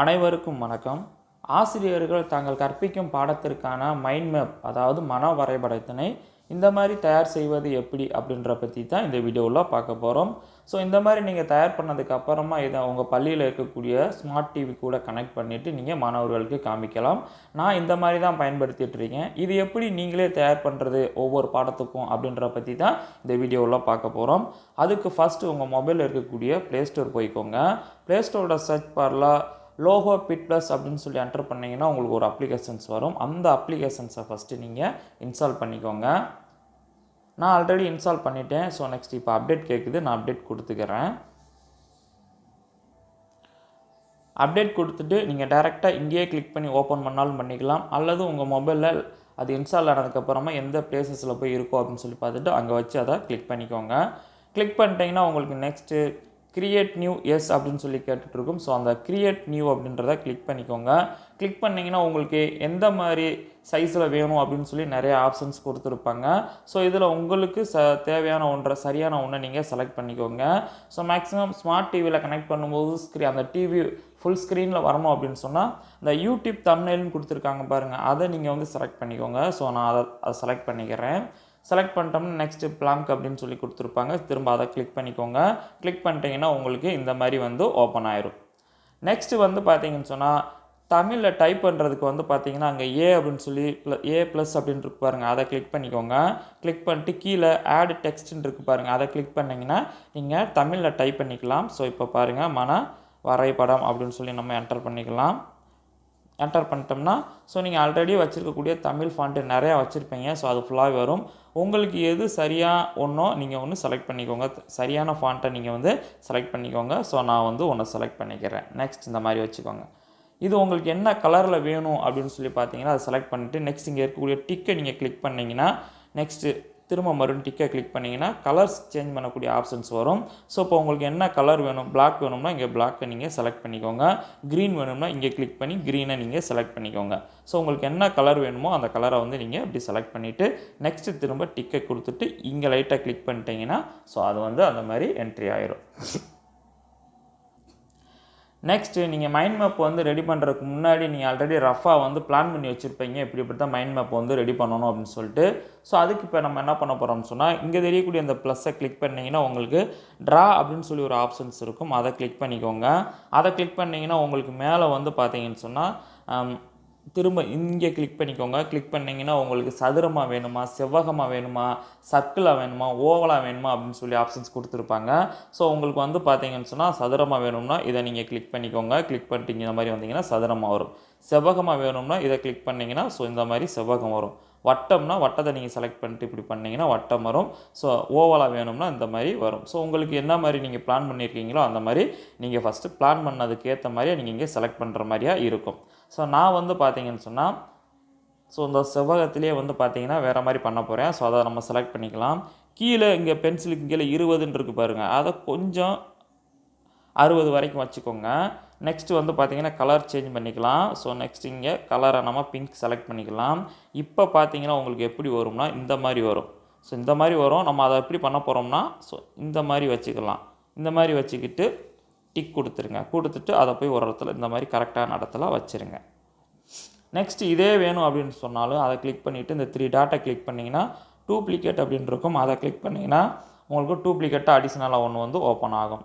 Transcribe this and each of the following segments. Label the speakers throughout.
Speaker 1: அனைவருக்கும் வணக்கம். ஆசிரியர்கள் தாங்கள் கற்பிக்கும் பாடத்திற்கான மைண்ட் மேப் அதாவது மன வரைபடத்தினை இந்த மாதிரி தயார் செய்வது எப்படி அப்படின்ற பற்றி தான் இந்த வீடியோவில் பார்க்க போகிறோம் ஸோ இந்த மாதிரி நீங்கள் தயார் பண்ணதுக்கு அப்புறமா இதை உங்கள் பள்ளியில் இருக்கக்கூடிய ஸ்மார்ட் டிவி கூட கனெக்ட் பண்ணிவிட்டு நீங்கள் மாணவர்களுக்கு காமிக்கலாம். நான் இந்த மாதிரி தான் பயன்படுத்திட்டு இருக்கேன். இது எப்படி நீங்களே தயார் பண்ணுறது ஒவ்வொரு பாடத்துக்கும் அப்படின்ற பற்றி தான் இந்த வீடியோவில் பார்க்க போகிறோம் அதுக்கு ஃபஸ்ட்டு உங்கள் மொபைலில் இருக்கக்கூடிய ப்ளே ஸ்டோர் போய்க்கோங்க. ப்ளே ஸ்டோரோட சர்ச் பாரில் லோகோ பிட் ப்ளஸ் அப்படின்னு சொல்லி என்டர் பண்ணிங்கன்னா உங்களுக்கு ஒரு அப்ளிகேஷன்ஸ் வரும். அந்த அப்ளிகேஷன்ஸை ஃபஸ்ட்டு நீங்கள் இன்ஸ்டால் பண்ணிக்கோங்க. நான் ஆல்ரெடி இன்ஸ்டால் பண்ணிட்டேன். ஸோ நெக்ஸ்ட் இப்போ அப்டேட் கேட்குது நான் அப்டேட் கொடுத்துக்கிறேன். அப்டேட் கொடுத்துட்டு நீங்கள் டேரெக்டாக இங்கேயே கிளிக் பண்ணி ஓப்பன் பண்ணாலும் பண்ணிக்கலாம். அல்லது உங்கள் மொபைலில் அது இன்ஸ்டால் ஆனதுக்கப்புறமா எந்த பிளேசஸில் போய் இருக்கோ அப்படின்னு சொல்லி பார்த்துட்டு அங்கே வச்சு அதை கிளிக் பண்ணிக்கோங்க. கிளிக் பண்ணிட்டீங்கன்னா உங்களுக்கு நெக்ஸ்ட்டு கிரியேட் நியூ எஸ் அப்படின்னு சொல்லி கேட்டுட்ருக்கும். ஸோ அந்த கிரியேட் நியூ அப்படின்றத கிளிக் பண்ணிக்கோங்க. கிளிக் பண்ணிங்கன்னா உங்களுக்கு எந்த மாதிரி சைஸில் வேணும் அப்படின்னு சொல்லி நிறைய ஆப்ஷன்ஸ் கொடுத்துருப்பாங்க. ஸோ இதில் உங்களுக்கு ச தேவையான ஒன்றை சரியான ஒன்றை நீங்கள் செலக்ட் பண்ணிக்கோங்க. ஸோ மேக்ஸிமம் ஸ்மார்ட் டிவியில் கனெக்ட் பண்ணும்போது ஸ்க்ரீ அந்த டிவி ஃபுல் ஸ்க்ரீனில் வரணும் அப்படின்னு சொன்னால் இந்த யூடியூப் தமிழ்னு கொடுத்துருக்காங்க பாருங்கள் அதை நீங்கள் வந்து செலக்ட் பண்ணிக்கோங்க. ஸோ நான் அதை அதை செலக்ட் பண்ணிக்கிறேன். செலக்ட் பண்ணிட்டோம்னா நெக்ஸ்ட்டு பிளாங்க் அப்படின்னு சொல்லி கொடுத்துருப்பாங்க. திரும்ப அதை கிளிக் பண்ணிக்கோங்க. கிளிக் பண்ணிட்டீங்கன்னா உங்களுக்கு இந்த மாதிரி வந்து ஓப்பன் ஆயிரும். நெக்ஸ்ட்டு வந்து பார்த்தீங்கன்னு சொன்னால் தமிழில் டைப் பண்ணுறதுக்கு வந்து பார்த்தீங்கன்னா அங்கே ஏ அப்படின்னு சொல்லி ஏ ப்ளஸ் அப்படின்னு இருக்கு பாருங்கள் அதை கிளிக் பண்ணிக்கோங்க. கிளிக் பண்ணிட்டு கீழே ஆட் டெக்ஸ்ட்னு இருக்கு பாருங்கள் அதை கிளிக் பண்ணிங்கன்னா நீங்கள் தமிழில் டைப் பண்ணிக்கலாம். ஸோ இப்போ பாருங்கள் மன வரைபடம் அப்படின்னு சொல்லி நம்ம என்டர் பண்ணிக்கலாம். என்டர் பண்ணிட்டோம்னா ஸோ நீங்கள் ஆல்ரெடி வச்சுருக்கக்கூடிய தமிழ் ஃபாண்ட்டு நிறையா வச்சுருப்பீங்க. ஸோ அது ஃபுல்லாக வரும். உங்களுக்கு எது சரியாக ஒன்றோ நீங்கள் ஒன்று செலக்ட் பண்ணிக்கோங்க. சரியான ஃபாண்ட்டை நீங்கள் வந்து செலக்ட் பண்ணிக்கோங்க. ஸோ நான் வந்து ஒன்று செலக்ட் பண்ணிக்கிறேன். நெக்ஸ்ட் இந்த மாதிரி வச்சுக்கோங்க. இது உங்களுக்கு என்ன கலரில் வேணும் அப்படின்னு சொல்லி பார்த்தீங்கன்னா அதை செலக்ட் பண்ணிவிட்டு நெக்ஸ்ட் இங்கே இருக்கக்கூடிய டிக்கை நீங்கள் கிளிக் பண்ணிங்கன்னா நெக்ஸ்ட்டு திரும்ப மறுபடியும் டிக்கை கிளிக் பண்ணிங்கன்னா கலர்ஸ் சேஞ்ச் பண்ணக்கூடிய ஆப்ஷன்ஸ் வரும். ஸோ இப்போ உங்களுக்கு என்ன கலர் வேணும்? பிளாக் வேணும்னா இங்கே பிளாக்கை நீங்கள் செலக்ட் பண்ணிக்கோங்க. க்ரீன் வேணும்னா இங்கே கிளிக் பண்ணி க்ரீனை நீங்கள் செலக்ட் பண்ணிக்கோங்க. ஸோ உங்களுக்கு என்ன கலர் வேணுமோ அந்த கலரை வந்து நீங்கள் அப்படி செலக்ட் பண்ணிவிட்டு நெக்ஸ்ட்டு திரும்ப டிக்கை கொடுத்துட்டு இங்கே லைட்டாக கிளிக் பண்ணிட்டீங்கன்னா ஸோ அது வந்து அந்த மாதிரி என்ட்ரி ஆயிரும். நெக்ஸ்ட்டு நீங்கள் மைண்ட் மேப் வந்து ரெடி பண்ணுறதுக்கு முன்னாடி நீங்கள் ஆல்ரெடி ரஃபாக வந்து பிளான் பண்ணி வச்சுருப்பீங்க. இப்படி இப்படி தான் மைண்ட் மேப் வந்து ரெடி பண்ணணும் அப்படின்னு சொல்லிட்டு. ஸோ அதுக்கு இப்போ நம்ம என்ன பண்ண போகிறோம்னு சொன்னால் இங்கே தெரியக்கூடிய அந்த ப்ளஸ்ஸை கிளிக் பண்ணிங்கன்னா உங்களுக்கு ட்ரா அப்படின்னு சொல்லி ஒரு ஆப்ஷன்ஸ் இருக்கும். அதை கிளிக் பண்ணிக்கோங்க. அதை கிளிக் பண்ணிங்கன்னா உங்களுக்கு மேலே வந்து பார்த்தீங்கன்னு சொன்னால் திரும்ப இங்கே கிளிக் பண்ணிக்கோங்க. கிளிக் பண்ணிங்கன்னா உங்களுக்கு சதுரமாக வேணுமா செவ்வகமாக வேணுமா சர்க்கிளாக வேணுமா ஓவலாக வேணுமா அப்படின்னு சொல்லி ஆப்ஷன்ஸ் கொடுத்துருப்பாங்க. ஸோ உங்களுக்கு வந்து பார்த்தீங்கன்னு சொன்னால் சதுரமாக வேணும்னா இதை நீங்கள் கிளிக் பண்ணிக்கோங்க. கிளிக் பண்ணிட்டீங்க இந்த மாதிரி வந்தீங்கன்னா சதுரமாக வரும். செவ்வகமாக வேணும்னா இதை கிளிக் பண்ணிங்கன்னா ஸோ இந்த மாதிரி செவ்வகம் வரும். வட்டம்னா வட்டத்தை நீங்கள் செலக்ட் பண்ணிட்டு இப்படி பண்ணிங்கன்னா வட்டம் வரும். ஸோ ஓவலாக வேணும்னா இந்த மாதிரி வரும். ஸோ உங்களுக்கு என்ன மாதிரி நீங்கள் பிளான் பண்ணியிருக்கீங்களோ அந்த மாதிரி நீங்கள் ஃபஸ்ட்டு பிளான் பண்ணதுக்கு ஏற்ற மாதிரியே நீங்கள் இங்கே செலக்ட் பண்ணுற மாதிரியா இருக்கும். ஸோ நான் வந்து பார்த்தீங்கன்னு சொன்னால் ஸோ இந்த செவ்வகத்திலே வந்து பார்த்தீங்கன்னா வேறு மாதிரி பண்ண போகிறேன் ஸோ அதை நம்ம செலக்ட் பண்ணிக்கலாம். கீழே இங்கே பென்சிலுக்கு கீழே இருபதுன்னு இருக்குது பாருங்கள் அதை கொஞ்சம் அறுபது வரைக்கும் வச்சுக்கோங்க. நெக்ஸ்ட்டு வந்து பார்த்தீங்கன்னா கலர் சேஞ்ச் பண்ணிக்கலாம். ஸோ நெக்ஸ்ட் இங்கே கலரை நம்ம பிங்க் செலக்ட் பண்ணிக்கலாம். இப்போ பார்த்தீங்கன்னா உங்களுக்கு எப்படி வரும்னா இந்த மாதிரி வரும். ஸோ இந்த மாதிரி வரும். நம்ம அதை எப்படி பண்ண போகிறோம்னா ஸோ இந்த மாதிரி வச்சுக்கலாம். இந்த மாதிரி வச்சுக்கிட்டு டிக் கொடுத்துருங்க. கொடுத்துட்டு அதை போய் ஒரு இடத்துல இந்த மாதிரி கரெக்டான இடத்துல வச்சுருங்க. நெக்ஸ்ட் இதே வேணும் அப்படின்னு சொன்னாலும் அதை கிளிக் பண்ணிவிட்டு இந்த த்ரீ டாட்டை கிளிக் பண்ணிங்கன்னா டூப்ளிகேட் அப்படின்னு இருக்கும். அதை கிளிக் பண்ணிங்கன்னா உங்களுக்கு டூப்ளிகேட்டாக அடிஷ்னலாக ஒன்று வந்து ஓப்பன் ஆகும்.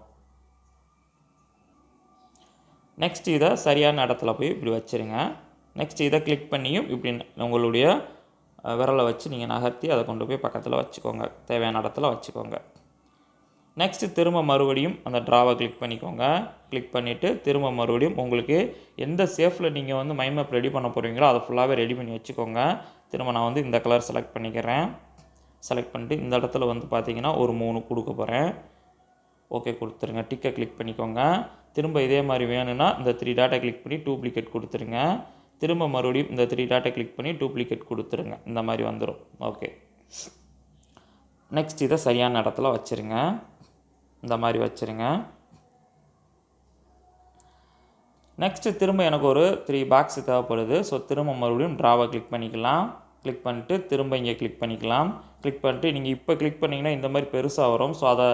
Speaker 1: நெக்ஸ்ட் இதை சரியான இடத்துல போய் இப்படி வச்சுருங்க. நெக்ஸ்ட் இதை கிளிக் பண்ணியும் இப்படி உங்களுடைய விரலை வச்சு நீங்கள் நகர்த்தி அதை கொண்டு போய் பக்கத்தில் வச்சுக்கோங்க. தேவையான இடத்துல வச்சுக்கோங்க. நெக்ஸ்ட்டு திரும்ப மறுபடியும் அந்த ட்ராவை கிளிக் பண்ணிக்கோங்க. கிளிக் பண்ணிவிட்டு திரும்ப மறுபடியும் உங்களுக்கு எந்த சேஃபில் நீங்கள் வந்து மைண்ட் மேப் ரெடி பண்ண போகிறீங்களோ அதை ஃபுல்லாகவே ரெடி பண்ணி வச்சுக்கோங்க. திரும்ப நான் வந்து இந்த கலர் செலக்ட் பண்ணிக்கிறேன். செலக்ட் பண்ணிட்டு இந்த இடத்துல வந்து பார்த்தீங்கன்னா ஒரு மூணு கொடுக்க போகிறேன் ஓகே கொடுத்துருங்க. டிக்கை கிளிக் பண்ணிக்கோங்க. திரும்ப இதே மாதிரி வேணும்னா இந்த த்ரீ டாட்டை கிளிக் பண்ணி டூப்ளிகேட் கொடுத்துருங்க. திரும்ப மறுபடியும் இந்த த்ரீ டாட்டை கிளிக் பண்ணி டூப்ளிகேட் கொடுத்துருங்க. இந்த மாதிரி வந்துடும் ஓகே நெக்ஸ்ட் இதை சரியான இடத்துல வச்சுருங்க. இந்த மாதிரி வச்சுருங்க. நெக்ஸ்ட்டு திரும்ப எனக்கு ஒரு த்ரீ பாக்ஸ் தேவைப்படுது. ஸோ திரும்ப மறுபடியும் ட்ராவை கிளிக் பண்ணிக்கலாம். கிளிக் பண்ணிட்டு திரும்ப இங்கே கிளிக் பண்ணிக்கலாம். கிளிக் பண்ணிட்டு நீங்கள் இப்போ கிளிக் பண்ணிங்கன்னா இந்த மாதிரி பெருசாக வரும். ஸோ அதை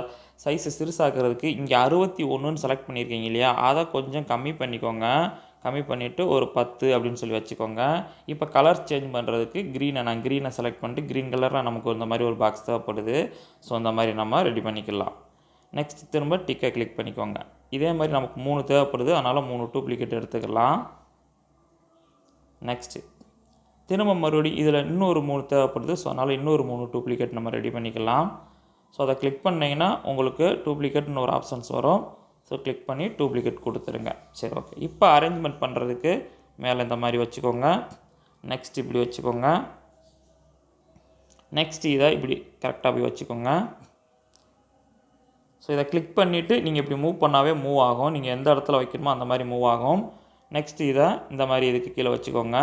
Speaker 1: சைஸை சிறுசாக்குறதுக்கு இங்கே அறுபத்தி ஒன்றுன்னு செலக்ட் பண்ணியிருக்கீங்க இல்லையா? அதை கொஞ்சம் கம்மி பண்ணிக்கோங்க. கம்மி பண்ணிவிட்டு ஒரு பத்து அப்படின்னு சொல்லி வச்சுக்கோங்க. இப்போ கலர் சேஞ்ச் பண்ணுறதுக்கு க்ரீனை நான் க்ரீனை செலக்ட் பண்ணிட்டு க்ரீன் கலரில் நமக்கு இந்த மாதிரி ஒரு பாக்ஸ் தேவைப்படுது. ஸோ அந்த மாதிரி நம்ம ரெடி பண்ணிக்கலாம். நெக்ஸ்ட் திரும்ப டிக்கை கிளிக் பண்ணிக்கோங்க. இதே மாதிரி நமக்கு மூணு தேவைப்படுது அதனால் மூணு டூப்ளிகேட் எடுத்துக்கலாம். நெக்ஸ்ட்டு திரும்ப மறுபடியும் இதில் இன்னொரு மூணு தேவைப்படுது ஸோ அதனால் இன்னொரு மூணு டூப்ளிகேட் நம்ம ரெடி பண்ணிக்கலாம். ஸோ அதை கிளிக் பண்ணிங்கன்னா உங்களுக்கு டூப்ளிகேட்னு ஒரு ஆப்ஷன்ஸ் வரும். ஸோ கிளிக் பண்ணி டூப்ளிகேட் கொடுத்துருங்க. சரி ஓகே இப்போ அரேஞ்ச்மெண்ட் பண்ணுறதுக்கு மேலே இந்த மாதிரி வச்சுக்கோங்க. நெக்ஸ்ட் இப்படி வச்சுக்கோங்க. நெக்ஸ்ட் இதை இப்படி கரெக்டாக போய் வச்சுக்கோங்க. ஸோ இதை கிளிக் பண்ணிவிட்டு நீங்கள் இப்படி மூவ் பண்ணாவே மூவ் ஆகும். நீங்கள் எந்த இடத்துல வைக்கணுமோ அந்த மாதிரி மூவ் ஆகும். நெக்ஸ்ட் இதை இந்த மாதிரி இதுக்கு கீழே வச்சுக்கோங்க.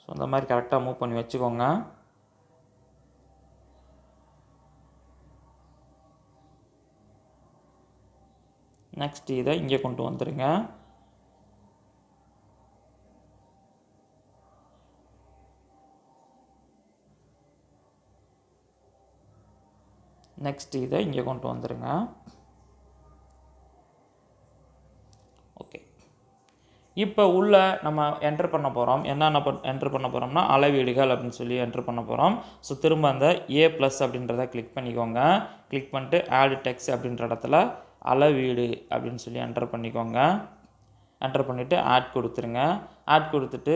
Speaker 1: ஸோ இந்த மாதிரி கரெக்டாக மூவ் பண்ணி வச்சுக்கோங்க. நெக்ஸ்ட் இதை இங்கே கொண்டு வந்துடுங்க நெக்ஸ்ட் இதை இங்கே கொண்டு வந்துடுங்க ஓகே இப்போ உள்ள நம்ம என்டர் பண்ண போகிறோம் என்னென்ன பண் என்டர் பண்ண போகிறோம்னா அளவீடுகள் அப்படின்னு சொல்லி என்டர் பண்ண போகிறோம் ஸோ திரும்ப அந்த ஏ ப்ளஸ் அப்படின்றத கிளிக் பண்ணிக்கோங்க. கிளிக் பண்ணிட்டு ஆடு டெக்ஸ் அப்படின்ற இடத்துல அளவீடு அப்படின்னு சொல்லி என்டர் பண்ணிக்கோங்க. என்டர் பண்ணிவிட்டு ஆட் கொடுத்துருங்க. ஆட் கொடுத்துட்டு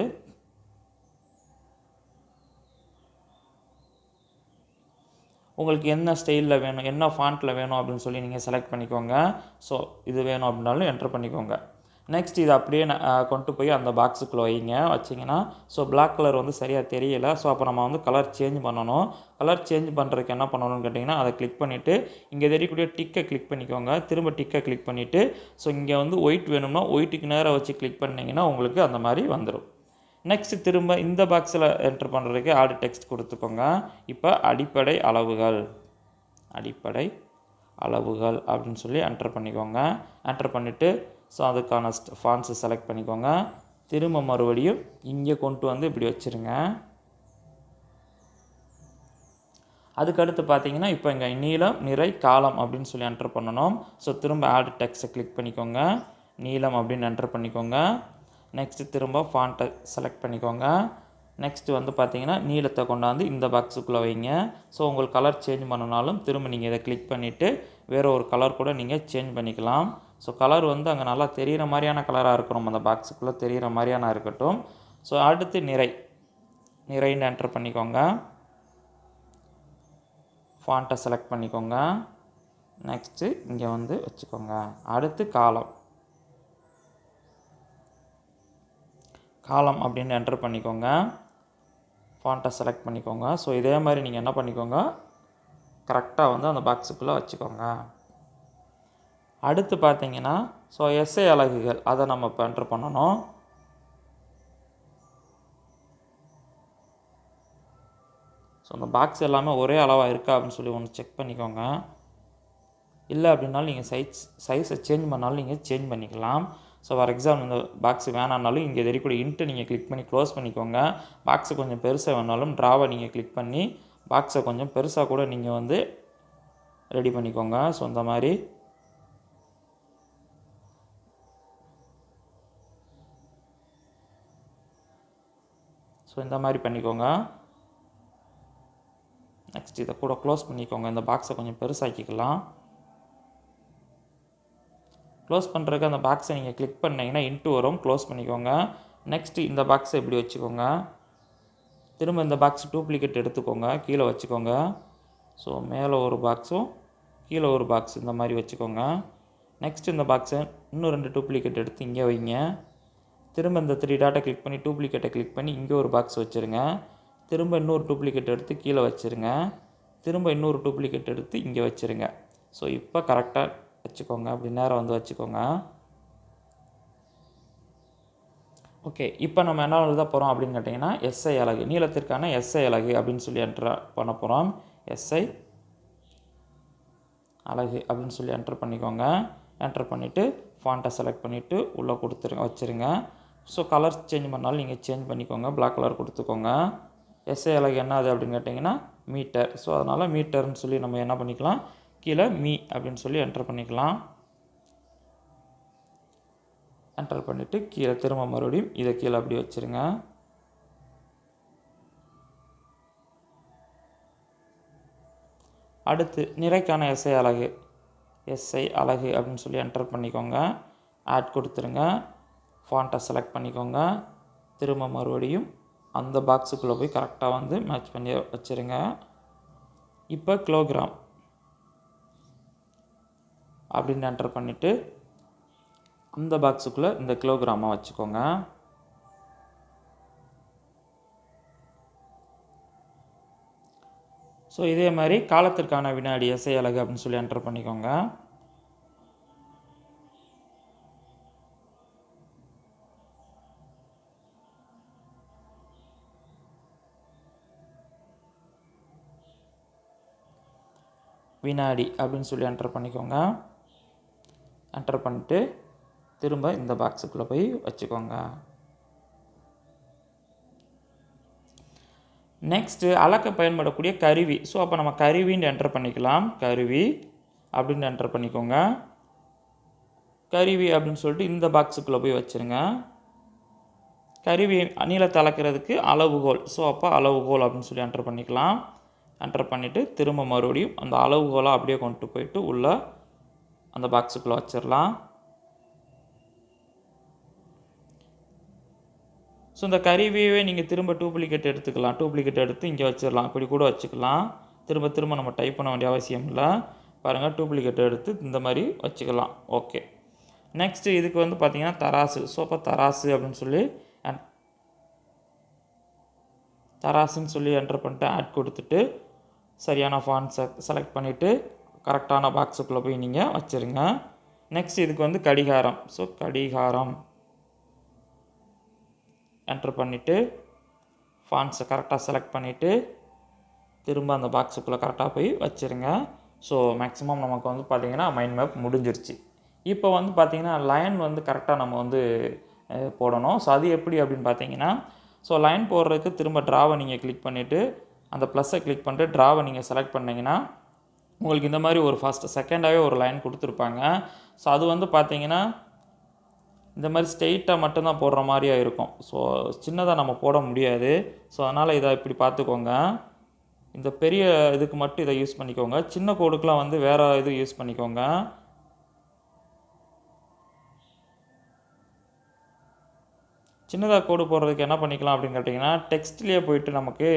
Speaker 1: உங்களுக்கு என்ன ஸ்டைலில் வேணும் என்ன ஃபாண்ட்டில் வேணும் அப்படின்னு சொல்லி நீங்கள் செலக்ட் பண்ணிக்கோங்க. ஸோ இது வேணும் அப்படின்னாலும் என்டர் பண்ணிக்கோங்க. நெக்ஸ்ட் இது அப்படியே கொண்டு போய் அந்த பாக்ஸுக்குள்ளே வைங்க. வச்சிங்கன்னா ஸோ பிளாக் கலர் வந்து சரியாக தெரியல. ஸோ அப்போ நம்ம வந்து கலர் சேஞ்ச் பண்ணணும். கலர் சேஞ்ச் பண்ணுறதுக்கு என்ன பண்ணணும்னு கேட்டிங்கன்னா அதை கிளிக் பண்ணிவிட்டு இங்கே தெரியக்கூடிய டிக்கை கிளிக் பண்ணிக்கோங்க. திரும்ப டிக்கை கிளிக் பண்ணிவிட்டு ஸோ இங்கே வந்து ஒயிட் வேணும்னா ஒயிட்டுக்கு நேராக வச்சு கிளிக் பண்ணிங்கன்னா உங்களுக்கு அந்த மாதிரி வந்துடும் நெக்ஸ்ட் திரும்ப இந்த பாக்ஸில் என்டர் பண்ணுறதுக்கு ஆடு டெக்ஸ்ட் கொடுத்துக்கோங்க. இப்போ அடிப்படை அளவுகள். அடிப்படை அளவுகள் அப்படின்னு சொல்லி என்டர் பண்ணிக்கோங்க. என்டர் பண்ணிவிட்டு ஸோ அதுக்கான ஃபான்ஸை செலக்ட் பண்ணிக்கோங்க. திரும்ப மறுபடியும் இங்கே கொண்டு வந்து இப்படி வச்சுருங்க. அதுக்கடுத்து பார்த்தீங்கன்னா இப்போ இங்கே நீளம் நிறை காலம் அப்படின்னு சொல்லி என்டர் பண்ணணும். ஸோ திரும்ப ஆட் டெக்ஸ்ட்டை கிளிக் பண்ணிக்கோங்க. நீளம் அப்படின்னு என்டர் பண்ணிக்கோங்க. நெக்ஸ்ட்டு திரும்ப ஃபாண்ட்டை செலக்ட் பண்ணிக்கோங்க. நெக்ஸ்ட்டு வந்து பார்த்தீங்கன்னா நீளத்தை கொண்டாந்து இந்த பாக்ஸுக்குள்ளே வைங்க. ஸோ உங்களுக்கு கலர் சேஞ்ச் பண்ணனாலும் திரும்ப நீங்கள் இதை கிளிக் பண்ணிவிட்டு வேறு ஒரு கலர் கூட நீங்கள் சேஞ்ச் பண்ணிக்கலாம். ஸோ கலர் வந்து அங்கே நல்லா தெரிகிற மாதிரியான கலராக இருக்கணும். அந்த பாக்ஸுக்குள்ளே தெரிகிற மாதிரியான இருக்கட்டும். ஸோ அடுத்து நிறை. நிறைன்னு என்டர் பண்ணிக்கோங்க. ஃபாண்ட்டை செலக்ட் பண்ணிக்கோங்க. நெக்ஸ்ட்டு இங்கே வந்து வச்சுக்கோங்க. அடுத்து காலம். காலம் அப்படின்னு என்டர் பண்ணிக்கோங்க. ஃபாண்ட்டை செலக்ட் பண்ணிக்கோங்க. ஸோ இதே மாதிரி நீங்கள் என்ன பண்ணிக்கோங்க? கரெக்டாக வந்து அந்த பாக்ஸுக்குள்ளே வச்சுக்கோங்க. அடுத்து பார்த்தீங்கன்னா ஸோ எஸ்ஐ அலகுகள். அதை நம்ம இப்போ என்டர் பண்ணணும். ஸோ அந்த பாக்ஸ் எல்லாமே ஒரே அளவாக இருக்கா அப்படின்னு சொல்லி ஒன்று செக் பண்ணிக்கோங்க. இல்லை அப்படின்னாலும் நீங்கள் சைஸ் சைஸை சேஞ்ச் பண்ணாலும் நீங்கள் சேஞ்ச் பண்ணிக்கலாம். ஸோ ஃபார் எக்ஸாம்பிள் இந்த பாக்ஸ் வேணான்னாலும் இங்கே தெரியக்கூடிய இன்ட்டு நீங்கள் கிளிக் பண்ணி க்ளோஸ் பண்ணிக்கோங்க. பாக்ஸை கொஞ்சம் பெருசாக வேணாலும் ட்ராவை நீங்கள் கிளிக் பண்ணி பாக்ஸை கொஞ்சம் பெருசாக கூட நீங்கள் வந்து ரெடி பண்ணிக்கோங்க. ஸோ இந்த மாதிரி. ஸோ இந்த மாதிரி பண்ணிக்கோங்க. நெக்ஸ்ட் இதை கூட க்ளோஸ் பண்ணிக்கோங்க. இந்த பாக்ஸை கொஞ்சம் பெருசாக்கிக்கலாம். க்ளோஸ் பண்ணுறதுக்கு அந்த பாக்ஸை நீங்கள் கிளிக் பண்ணிங்கன்னா இன்ட்டு வரும். க்ளோஸ் பண்ணிக்கோங்க. நெக்ஸ்ட்டு இந்த பாக்ஸை இப்படி வச்சுக்கோங்க. திரும்ப இந்த பாக்ஸ் டூப்ளிகேட் எடுத்துக்கோங்க. கீழே வச்சுக்கோங்க. ஸோ மேலே ஒரு பாக்ஸும் கீழே ஒரு பாக்ஸ் இந்த மாதிரி வச்சுக்கோங்க. நெக்ஸ்ட் இந்த பாக்ஸை இன்னும் ரெண்டு டூப்ளிகேட் எடுத்து இங்கே வைங்க. திரும்ப இந்த த்ரீ டாட்டை கிளிக் பண்ணி டூப்ளிகேட்டை கிளிக் பண்ணி இங்கே ஒரு பாக்ஸ் வச்சுருங்க. திரும்ப இன்னொரு டூப்ளிகேட் எடுத்து கீழே வச்சுருங்க. திரும்ப இன்னொரு டூப்ளிகேட் எடுத்து இங்கே வச்சுருங்க. ஸோ இப்போ கரெக்டாக வச்சுக்கோங்க. அப்படி நேரம் வந்து வச்சுக்கோங்க. ஓகே இப்போ நம்ம என்ன எழுத போகிறோம் அப்படின்னு கேட்டிங்கன்னா எஸ்ஐ அலகு நீளத்திற்கான எஸ்ஐ அலகு அப்படின்னு சொல்லி என்ட்ரு பண்ண போகிறோம் எஸ்ஐ அலகு அப்படின்னு சொல்லி என்டர் பண்ணிக்கோங்க. என்டர் பண்ணிவிட்டு ஃபாண்ட்டை செலக்ட் பண்ணிவிட்டு உள்ளே கொடுத்துருங்க வச்சுருங்க. ஸோ கலர் சேஞ்ச் பண்ணாலும் நீங்கள் சேஞ்ச் பண்ணிக்கோங்க. பிளாக் கலர் கொடுத்துக்கோங்க. எஸ்ஐ அலகு என்ன அது அப்படின்னு கேட்டிங்கன்னா மீட்டர் ஸோ அதனால் மீட்டர்னு சொல்லி நம்ம என்ன பண்ணிக்கலாம் கீழே மீ அப்படின்னு சொல்லி என்டர் பண்ணிக்கலாம். என்டர் பண்ணிவிட்டு கீழே திரும்ப மறுபடியும் இதை கீழே அப்படி வச்சுருங்க. அடுத்து நிறைக்கான எஸ்ஐ அலகு எஸ்ஐ அலகு அப்படின்னு சொல்லி என்டர் பண்ணிக்கோங்க. ஆட் கொடுத்துருங்க. ஃபாண்ட்டை செலக்ட் பண்ணிக்கோங்க. திரும்ப மறுபடியும் அந்த பாக்ஸுக்குள்ளே போய் கரெக்டாக வந்து மேட்ச் பண்ணி வச்சுருங்க. இப்போ கிலோகிராம் அப்படின்னு என்டர் பண்ணிவிட்டு அந்த பாக்ஸுக்குள்ளே இந்த கிலோகிராமை வச்சுக்கோங்க. ஸோ இதே மாதிரி காலத்திற்கான வினாடி இசை அழகு அப்படின்னு சொல்லி என்டர் பண்ணிக்கோங்க. வினாடி அப்படின்னு சொல்லி என்டர் பண்ணிக்கோங்க. என்டர் பண்ணிட்டு திரும்ப இந்த பாக்ஸுக்குள்ளே போய் வச்சுக்கோங்க. நெக்ஸ்ட்டு அளக்க பயன்படக்கூடிய கருவி. ஸோ அப்போ நம்ம கருவின்னு என்டர் பண்ணிக்கலாம். கருவி அப்படின்னு என்டர் பண்ணிக்கோங்க. கருவி அப்படின்னு சொல்லிட்டு இந்த பாக்ஸுக்குள்ளே போய் வச்சுருங்க. கருவி நீளத்தை அளக்கிறதுக்கு அளவுகோல். ஸோ அப்போ அளவுகோல் அப்படின்னு சொல்லி என்டர் பண்ணிக்கலாம். என்டர் பண்ணிவிட்டு திரும்ப மறுபடியும் அந்த அளவுகோலை அப்படியே கொண்டு போயிட்டு உள்ளே அந்த பாக்ஸுக்குள்ளே வச்சிடலாம் ஸோ இந்த கருவியவே நீங்கள் திரும்ப டூப்ளிகேட் எடுத்துக்கலாம். டூப்ளிகேட் எடுத்து இங்கே வச்சிடலாம் இப்படி கூட வச்சுக்கலாம். திரும்ப திரும்ப நம்ம டைப் பண்ண வேண்டிய அவசியம் இல்லை. பாருங்கள் டூப்ளிகேட் எடுத்து இந்த மாதிரி வச்சுக்கலாம். ஓகே நெக்ஸ்ட்டு இதுக்கு வந்து பார்த்திங்கன்னா தராசு. ஸோ அப்போ தராசு அப்படின்னு சொல்லி தராசுன்னு சொல்லி என்டர் பண்ணிட்டு ஆட் கொடுத்துட்டு சரியான ஃபான்ஸை செலக்ட் பண்ணிவிட்டு கரெக்டான பாக்ஸுக்குள்ளே போய் நீங்கள் வச்சுருங்க. நெக்ஸ்ட் இதுக்கு வந்து கடிகாரம். ஸோ கடிகாரம். என்டர் பண்ணிவிட்டு ஃபான்ஸை கரெக்டாக செலக்ட் பண்ணிவிட்டு திரும்ப அந்த பாக்ஸுக்குள்ளே கரெக்டாக போய் வச்சுருங்க. ஸோ மேக்ஸிமம் நமக்கு வந்து பார்த்திங்கன்னா மைண்ட் மேப் முடிஞ்சிருச்சு. இப்போ வந்து பார்த்திங்கன்னா லைன் வந்து கரெக்டாக நம்ம வந்து போடணும். ஸோ அது எப்படி அப்படின்னு பார்த்தீங்கன்னா ஸோ லைன் போடுறதுக்கு திரும்ப ட்ராவை நீங்கள் கிளிக் பண்ணிவிட்டு அந்த ப்ளஸ்ஸை கிளிக் பண்ணிட்டு ட்ராவை நீங்கள் செலக்ட் பண்ணிங்கன்னா உங்களுக்கு இந்த மாதிரி ஒரு ஃபஸ்ட் செகண்டாகவே ஒரு லைன் கொடுத்துருப்பாங்க. ஸோ அது வந்து பார்த்தீங்கன்னா இந்த மாதிரி ஸ்ட்ரெயிட்டாக மட்டும்தான் போடுற மாதிரியா இருக்கும். ஸோ சின்னதாக நம்ம போட முடியாது. ஸோ அதனால் இதை இப்படி பார்த்துக்கோங்க. இந்த பெரிய இதுக்கு மட்டும் இதை யூஸ் பண்ணிக்கோங்க. சின்ன கோடுக்கெலாம் வந்து வேறு இது யூஸ் பண்ணிக்கோங்க. சின்னதாக கோடு போடுறதுக்கு என்ன பண்ணிக்கலாம் அப்படின்னு கேட்டிங்கன்னா டெக்ஸ்ட்லேயே போயிட்டு நமக்கு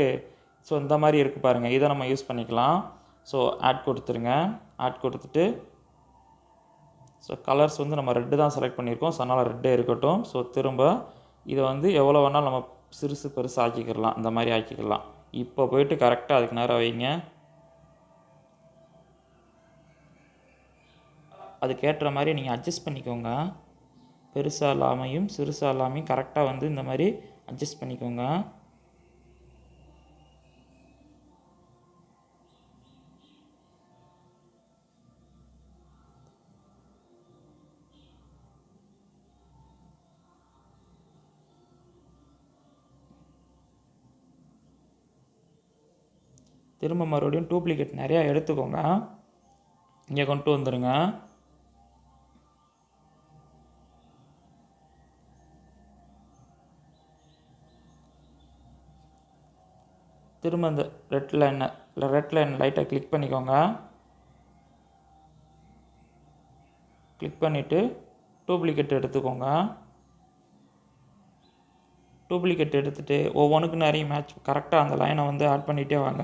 Speaker 1: ஸோ இந்த மாதிரி இருக்குது பாருங்கள் இதை நம்ம யூஸ் பண்ணிக்கலாம். ஸோ ஆட் கொடுத்துருங்க. ஆட் கொடுத்துட்டு ஸோ கலர்ஸ் வந்து நம்ம ரெட்டு தான் செலக்ட் பண்ணியிருக்கோம். ஸோ அதனால் ரெட்டே இருக்கட்டும். ஸோ திரும்ப இதை வந்து எவ்வளோ வேணாலும் நம்ம சிறுசு பெருசு ஆக்கிக்கிடலாம். இந்த மாதிரி ஆக்கிக்கலாம் இப்போ போயிட்டு கரெக்டாக அதுக்கு நேரம் வைங்க. அதுக்கேற்ற மாதிரி நீங்கள் அட்ஜஸ்ட் பண்ணிக்கோங்க. பெருசாக இல்லாமையும் சிறுசாக இல்லாமையும் கரெக்டாக வந்து இந்த மாதிரி அட்ஜஸ்ட் பண்ணிக்கோங்க. திரும்ப மறுபடியும் டூப்ளிகேட் நிறையா எடுத்துக்கோங்க. இங்கே கொண்டு வந்துடுங்க திரும்ப இந்த ரெட் லைனை இல்லை ரெட் லைன் லைட்டாக கிளிக் பண்ணிக்கோங்க. கிளிக் பண்ணிவிட்டு டூப்ளிகேட் எடுத்துக்கோங்க. டூப்ளிகேட் எடுத்துகிட்டு ஒவ்வொன்றுக்கும் நிறைய மேட்ச் கரெக்டாக அந்த லைனை வந்து ஆட் பண்ணிகிட்டே வாங்க.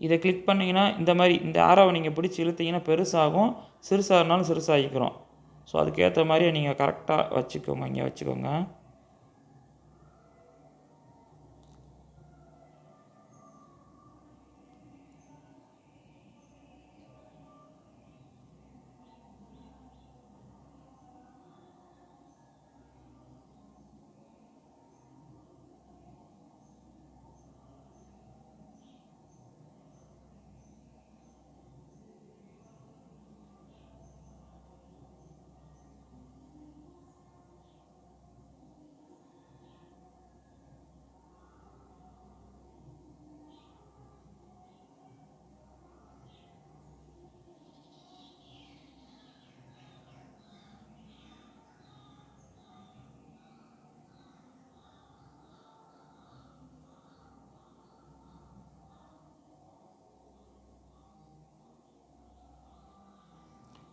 Speaker 1: இதை கிளிக் பண்ணிங்கன்னா இந்த மாதிரி இந்த ஆரோவை நீங்கள் பிடிச்சி இழுத்தீங்கன்னா பெருசாகும். சிறுசாக இருந்தாலும் சிறுசாகிக்கிறோம் ஸோ அதுக்கேற்ற மாதிரி நீங்கள் கரெக்டாக வச்சுக்கோங்க இங்கே வச்சுக்கோங்க.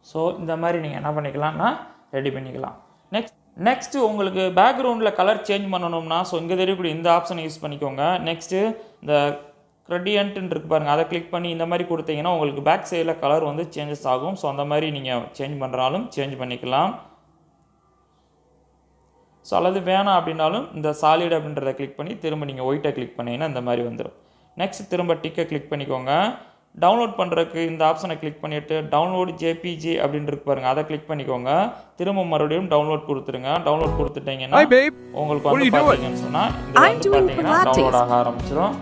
Speaker 1: ஸோ இந்த மாதிரி நீங்கள் என்ன பண்ணிக்கலாம்னா ரெடி பண்ணிக்கலாம். நெக்ஸ்ட் நெக்ஸ்ட்டு உங்களுக்கு பேக்ரவுண்டில் கலர் சேஞ்ச் பண்ணணும்னா ஸோ இங்கே தெரியக்கூடிய இந்த ஆப்ஷனை யூஸ் பண்ணிக்கோங்க. நெக்ஸ்ட்டு இந்த க்ரெடியன்ட்டுன்னு இருக்கு பாருங்கள் அதை கிளிக் பண்ணி இந்த மாதிரி கொடுத்தீங்கன்னா உங்களுக்கு பேக் சைடில் கலர் வந்து சேஞ்சஸ் ஆகும். ஸோ அந்த மாதிரி நீங்கள் சேஞ்ச் பண்ணுறாலும் சேஞ்ச் பண்ணிக்கலாம். ஸோ அல்லது வேணாம் அப்படின்னாலும் இந்த சாலிட் அப்படின்றத கிளிக் பண்ணி திரும்ப நீங்கள் ஒயிட்டை கிளிக் பண்ணிங்கன்னா இந்த மாதிரி வந்துடும் நெக்ஸ்ட் திரும்ப டிக்கை கிளிக் பண்ணிக்கோங்க. டவுன்லோட் பண்ணுறதுக்கு இந்த ஆப்ஷனை கிளிக் பண்ணிவிட்டு டவுன்லோட் ஜேபிஜி அப்படின்னு இருக்கு பாருங்க அதை கிளிக் பண்ணிக்கோங்க திரும்ப மறுபடியும் டவுன்லோட் கொடுத்துருங்க டவுன்லோட் கொடுத்துட்டீங்கன்னா. உங்களுக்கு வந்து? பார்த்தீங்கன்னு சொன்னால் இது பார்த்தீங்கன்னா. டவுன்லோட் ஆக ஆரம்பிச்சிடும்?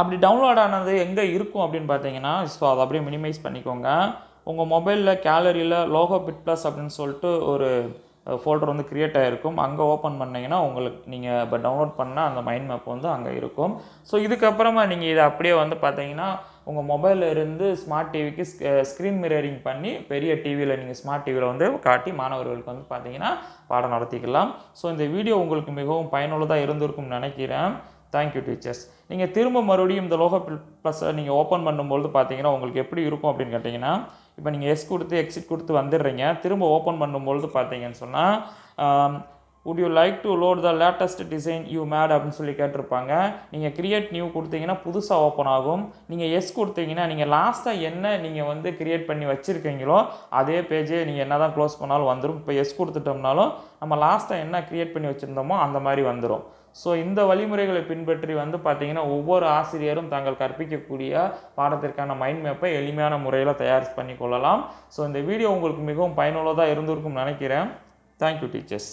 Speaker 1: அப்படி டவுன்லோட் ஆனது எங்கே இருக்கும் அப்படின்னு பார்த்தீங்கன்னா ஸோ அதை அப்படியே மினிமைஸ் பண்ணிக்கோங்க உங்கள் மொபைலில் கேலரியில் லோகோ பிட் ப்ளஸ் அப்படின்னு சொல்லிட்டு ஒரு ஃபோல்டர் வந்து க்ரியேட் ஆகிருக்கும் அங்கே ஓப்பன் பண்ணீங்கன்னா உங்களுக்கு நீங்கள் இப்போ டவுன்லோட் பண்ண அந்த மைண்ட் மேப் வந்து அங்கே இருக்கும் ஸோ இதுக்கப்புறமா நீங்கள் இதை அப்படியே வந்து பார்த்தீங்கன்னா உங்கள் மொபைலில் இருந்து ஸ்மார்ட் டிவிக்கு ஸ்க்ரீன் மிரரிங் பண்ணி பெரிய டிவியில் நீங்கள் ஸ்மார்ட் டிவியில் வந்து காட்டி மாணவர்களுக்கு வந்து பார்த்தீங்கன்னா பாடம் நடத்திக்கலாம். ஸோ இந்த வீடியோ உங்களுக்கு மிகவும் பயனுள்ளதாக இருந்திருக்கும்னு நினைக்கிறேன். தேங்க்யூ டீச்சர்ஸ் நீங்கள் திரும்ப மறுபடியும் இந்த லோகோ ப்ளஸ்ஸை நீங்கள் ஓப்பன் பண்ணும்பொழுது பார்த்தீங்கன்னா உங்களுக்கு எப்படி இருக்கும் அப்படின்னு கேட்டிங்கன்னா இப்போ நீங்கள் எஸ் கொடுத்து எக்ஸிட் கொடுத்து வந்துடுறீங்க. திரும்ப ஓப்பன் பண்ணும்பொழுது பார்த்தீங்கன்னு சொன்னால் would you like to load the latest design you made அப்படின்னு சொல்லி கேட்டிருப்பாங்க. நீங்கள் கிரியேட் நியூ கொடுத்தீங்கன்னா புதுசாக ஓப்பன் ஆகும். நீங்கள் எஸ் கொடுத்தீங்கன்னா நீங்கள் லாஸ்ட்டாக என்ன நீங்கள் வந்து கிரியேட் பண்ணி வச்சுருக்கீங்களோ அதே பேஜே நீங்கள் என்ன தான் க்ளோஸ் பண்ணாலும் வந்துடும் இப்போ எஸ் கொடுத்துட்டோம்னாலும் நம்ம லாஸ்ட்டாக என்ன கிரியேட் பண்ணி வச்சுருந்தோமோ அந்த மாதிரி வந்துடும் ஸோ இந்த வழிமுறைகளை பின்பற்றி வந்து பார்த்தீங்கன்னா ஒவ்வொரு ஆசிரியரும் தாங்கள் கற்பிக்கக்கூடிய பாடத்திற்கான மைண்ட் மேப்பை எளிமையான முறையில் தயார் பண்ணி கொள்ளலாம். ஸோ இந்த வீடியோ உங்களுக்கு மிகவும் பயனுள்ளதாக இருந்திருக்கும் நினைக்கிறேன். Thank you teachers